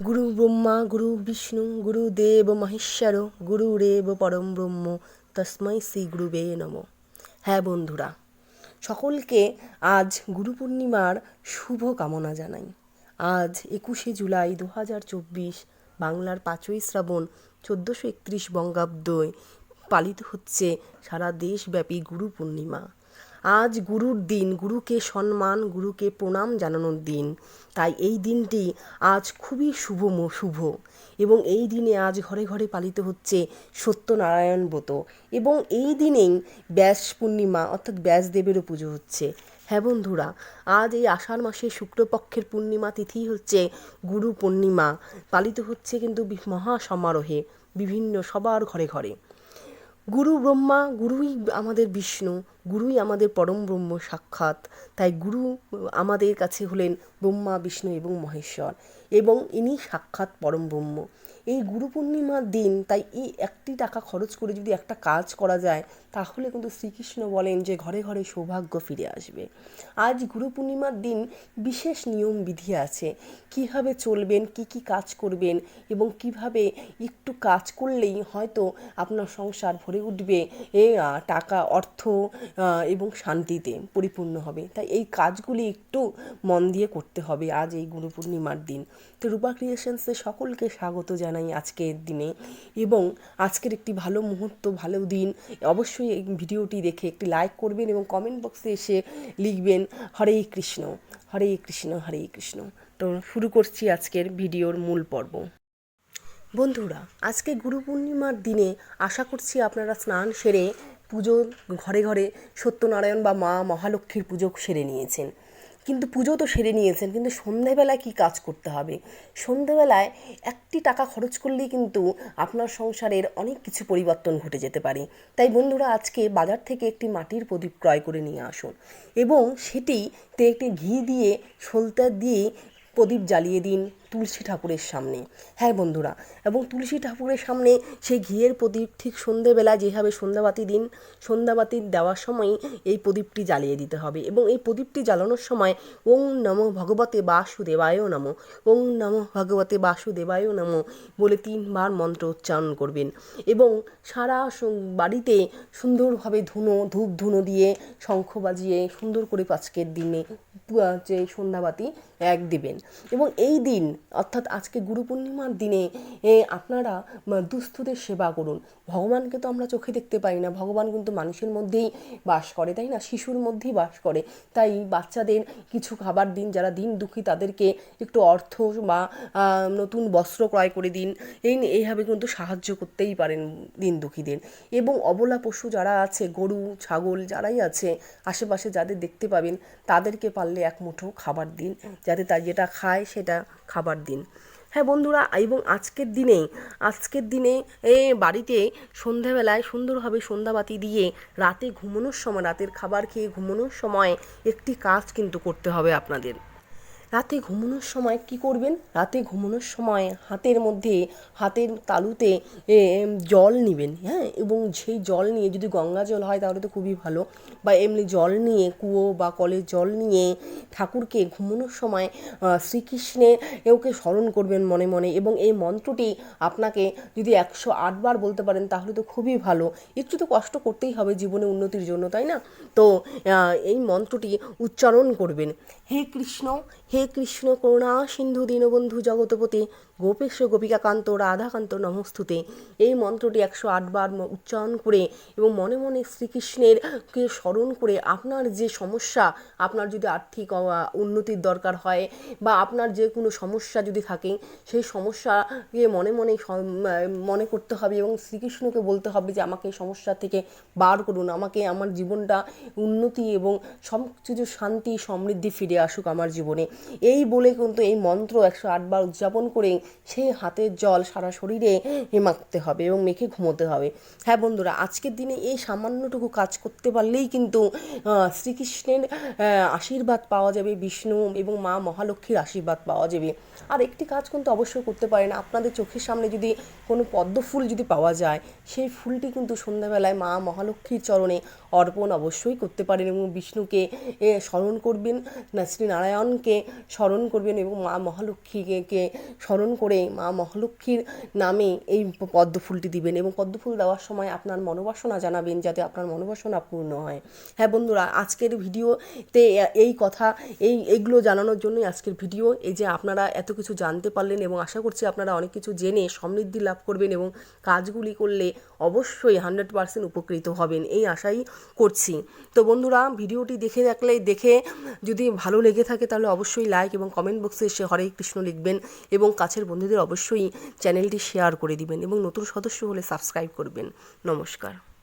গুরু ব্রহ্মা, গুরু বিষ্ণু গুরুদেব মহেশ্বর গুরুরেব পরম ব্রহ্ম, তস্মৈ শ্রী গুরুবে নম। হ্যাঁ বন্ধুরা, সকলকে আজ গুরু পূর্ণিমার শুভ কামনা জানাই। আজ একুশে জুলাই দু হাজার চব্বিশ, বাংলার পাঁচই শ্রাবণ, চোদ্দোশো একত্রিশ বঙ্গাব্দয় পালিত হচ্ছে সারা দেশব্যাপী গুরু পূর্ণিমা। আজ গুরুর দিন, গুরুকে সম্মান, গুরুকে প্রণাম জানানোর দিন। তাই এই দিনটি আজ খুবই শুভ শুভ। এবং এই দিনে আজ ঘরে ঘরে পালিত হচ্ছে সত্যনারায়ণ ব্রত। এবং এই দিনেই ব্যাস পূর্ণিমা, অর্থাৎ ব্যাসদেবেরও পুজো হচ্ছে। হ্যাঁ বন্ধুরা, আজ এই আষাঢ় মাসে শুক্লপক্ষের পূর্ণিমা তিথি হচ্ছে গুরু পূর্ণিমা। পালিত হচ্ছে কিন্তু মহা সমারোহে বিভিন্ন সবার ঘরে ঘরে। গুরু ব্রহ্মা, গুরুই আমাদের বিষ্ণু, গুরুই আমাদের পরম ব্রহ্ম সাক্ষাৎ। তাই গুরু আমাদের কাছে হলেন ব্রহ্মা, বিষ্ণু এবং মহেশ্বর এবং ইনি সাক্ষাৎ পরম ব্রহ্ম। এই গুরু পূর্ণিমার দিন, তাই এই একটি টাকা খরচ করে যদি একটা কাজ করা যায়, তাহলে কিন্তু শ্রীকৃষ্ণ বলেন যে ঘরে ঘরে সৌভাগ্য ফিরে আসবে। আজ গুরু পূর্ণিমার দিন বিশেষ নিয়ম বিধি আছে। কীভাবে চলবেন, কি কি কাজ করবেন এবং কীভাবে একটু কাজ করলেই হয়তো আপনার সংসার ভরে উঠবে, এ টাকা, অর্থ এবং শান্তিতে পরিপূর্ণ হবে। তাই এই কাজগুলি একটু মন দিয়ে করতে হবে আজ এই গুরু পূর্ণিমার দিন। তো রূপা ক্রিয়েশনসে সকলকে স্বাগত জানাই। আজকের দিনে। এবং আজকের একটি ভালো মুহূর্ত, ভালো দিন, অবশ্যই এই ভিডিওটি দেখে একটি লাইক করবেন এবং কমেন্ট বক্সে এসে লিখবেন, হরে কৃষ্ণ হরে কৃষ্ণ হরে কৃষ্ণ। তো শুরু করছি আজকের ভিডিওর মূল পর্ব। বন্ধুরা, আজকে গুরু পূর্ণিমার দিনে আশা করছি আপনারা স্নান সেরে পুজো ঘরে ঘরে সত্যনারায়ণ বা মা মহালক্ষ্মীর পুজো সেরে নিয়েছেন। কিন্তু পুজো তো সেরে নিয়েছেন, কিন্তু সন্ধ্যেবেলায় কি কাজ করতে হবে? সন্ধ্যেবেলায় একটি টাকা খরচ করলেই কিন্তু আপনার সংসারের অনেক কিছু পরিবর্তন ঘটে যেতে পারে। তাই বন্ধুরা, আজকে বাজার থেকে একটি মাটির প্রদীপ ক্রয় করে নিয়ে আসুন এবং সেটিতে একটি ঘি দিয়ে সলতা দিয়ে প্রদীপ জ্বালিয়ে দিন। তুলসী ঠাকুরের সামনে। হ্যাঁ বন্ধুরা, এবং তুলসী ঠাকুরের সামনে সেই ঘিয়ের প্রদীপ ঠিক সন্ধেবেলা যেভাবে সন্ধ্যাবাতি দিন, সন্ধ্যাবাতি দেওয়ার সময় এই প্রদীপটি জ্বালিয়ে দিতে হবে। এবং এই প্রদীপটি জ্বালানোর সময় ওং নমো ভগবতে বাসুদেবায় নমো, ওং নমো ভগবতে বাসুদেবায় নমো বলে তিনবার মন্ত্র উচ্চারণ করবেন। এবং সারা বাড়িতে সুন্দরভাবে ধুনো, ধূপ ধুনো দিয়ে শঙ্খ বাজিয়ে সুন্দর করে আজকের দিনে যে সন্ধ্যাবাতি, এক দিবেন। এবং এই দিন অর্থাৎ আজকে গুরু পূর্ণিমার দিনে আপনারা দুস্থদের সেবা করুন। ভগবানকে তো আমরা চোখে দেখতে পাই না। ভগবান কিন্তু মানুষের মধ্যেই বাস করে, তাই না? শিশুর মধ্যেই বাস করে। তাই বাচ্চাদের কিছু খাবার দিন, যারা দিন দুঃখী, তাদেরকে একটু অর্থ বা নতুন বস্ত্র ক্রয় করে দিন। এই এইভাবে কিন্তু সাহায্য করতেই পারেন দিন দুঃখীদের। এবং অবলা পশু যারা আছে, গরু, ছাগল যারাই আছে, আশেপাশে যাদের দেখতে পাবেন, তাদেরকে পারলে এক মুঠো খাবার দিন। যাতে তার যেটা খায়, সেটা খাবার দিন। হ্যাঁ বন্ধুরা, এবং আজকের দিনে আজকের দিনে, এ, বাড়িতে সন্ধ্যাবেলায় সুন্দরভাবে সন্ধ্যাবাতি দিয়ে রাতে ঘুমানোর সময়, রাতের খাবার খেয়ে ঘুমানোর সময় একটি কাজ কিন্তু করতে হবে আপনাদের। রাতে ঘুমানোর সময় কি করবেন? রাতে ঘুমানোর সময় হাতের মধ্যে হাতের তালুতে জল নেবেন হ্যাঁ? এবং সেই জল নিয়ে যদি গঙ্গা জল হয় তাহলে তো খুবই ভালো। বা এমনি জল নিয়ে কুয়ো বা কলের জল নিয়ে ঠাকুরকে ঘুমানোর সময় আহ, শ্রীকৃষ্ণের এওকে স্মরণ করবেন মনে মনে এবং এই মন্ত্রটি আপনাকে যদি একশো আটবার বলতে পারেন তাহলে তো খুবই ভালো। একটু তো কষ্ট করতেই হবে জীবনে উন্নতির জন্য তাই না? তো এই মন্ত্রটি উচ্চারণ করবেন। হে কৃষ্ণ হে কৃষ্ণ করুণা সিন্ধু দীনবন্ধু জগতপতি। গোপেশ গোপিকাকান্ত রাধাকান্ত নমস্তুতে। এই মন্ত্রটি একশো আটবার উচ্চারণ করে এবং মনে মনে শ্রীকৃষ্ণের কে স্মরণ করে আপনার যে সমস্যা, আপনার যদি আর্থিক উন্নতির দরকার হয় বা আপনার যে কোনো সমস্যা যদি থাকে, সেই সমস্যাকে মনে মনে মনে করতে হবে এবং শ্রীকৃষ্ণকে বলতে হবে যে আমাকে এই সমস্যা থেকে বার করুন, আমাকে আমার জীবনটা উন্নতি এবং সব কিছু শান্তি সমৃদ্ধি ফিরে আসুক আমার জীবনে। এই বলে কিন্তু এই মন্ত্র একশো আটবার উদযাপন করে সেই হাতের জল সারা শরীরে মাখতে হবে এবং মেখে ঘুমোতে হবে। হ্যাঁ বন্ধুরা, আজকের দিনে এই সামান্যটুকু কাজ করতে পারলেই কিন্তু শ্রীকৃষ্ণের আশীর্বাদ পাওয়া যাবে, বিষ্ণু এবং মা মহালক্ষ্মীর আশীর্বাদ পাওয়া যাবে। আর একটি কাজ কিন্তু অবশ্যই করতে পারেন, আপনাদের চোখের সামনে যদি কোনো পদ্ম ফুল যদি পাওয়া যায়, সেই ফুলটি কিন্তু সন্ধ্যাবেলায় মা মহালক্ষ্মীর চরণে অর্পণ অবশ্যই করতে পারেন এবং বিষ্ণুকে স্মরণ করবেন শ্রীনারায়ণকে স্মরণ করবেন এবং মা মহালক্ষ্মীকে স্মরণ করে মা মহালক্ষ্মীর নামে এই পদ্ম ফুলটি দিবেন এবং পদ্ম ফুল দেওয়ার সময় আপনার মনোবাসনা জানাবেন যাতে আপনার মনোবাসনা পূর্ণ হয়। হ্যাঁ বন্ধুরা, আজকের ভিডিওতে এই কথা, এই, এইগুলো জানানোর জন্যই আজকের ভিডিও। এই যে আপনারা এত কিছু জানতে পারলেন এবং আশা করছি আপনারা অনেক কিছু জেনে সমৃদ্ধি লাভ করবেন এবং কাজগুলি করলে অবশ্যই হান্ড্রেড পার্সেন্ট উপকৃত হবেন, এই আশাই করছি। তো বন্ধুরা, ভিডিওটি দেখে রাখলে দেখে যদি ভালো লেগে থাকে তাহলে অবশ্যই লাইক এবং কমেন্ট বক্সে এসে হরে কৃষ্ণ লিখবেন এবং কাছের বন্ধুদের অবশ্যই চ্যানেলটি শেয়ার করে দিবেন এবং নতুন সদস্য হলে সাবস্ক্রাইব করবেন। নমস্কার।